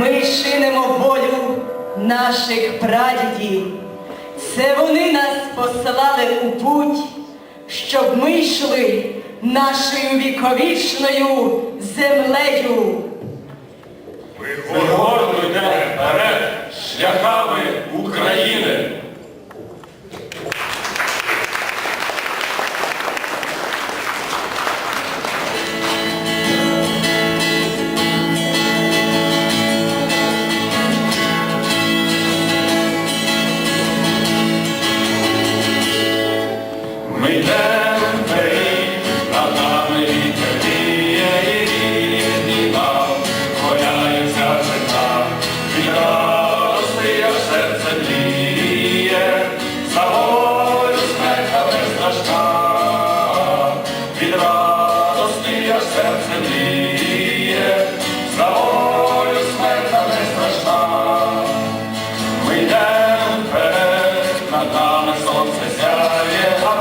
Ми шинемо волю наших прадідів. Це вони нас послали у путь, щоб ми йшли нашою віковічною землею. Ви гордо йдете над нами сонце сяє, гармати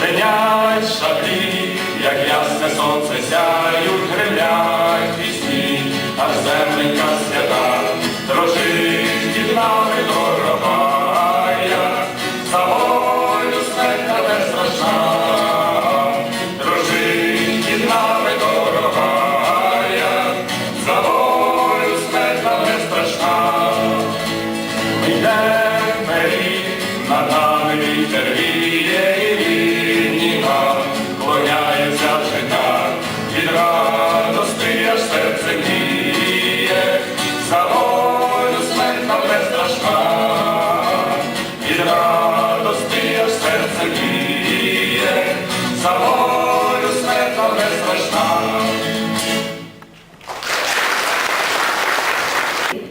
Звенять шаблі, як ясне сонце сяють, гремлять пісні, аж земленька свята, дрожить під нами дорогая, за волю смерть не страшна, дрожить під дорогая, за волю смерть не страшна. Ми йдемо над нами вітер віє,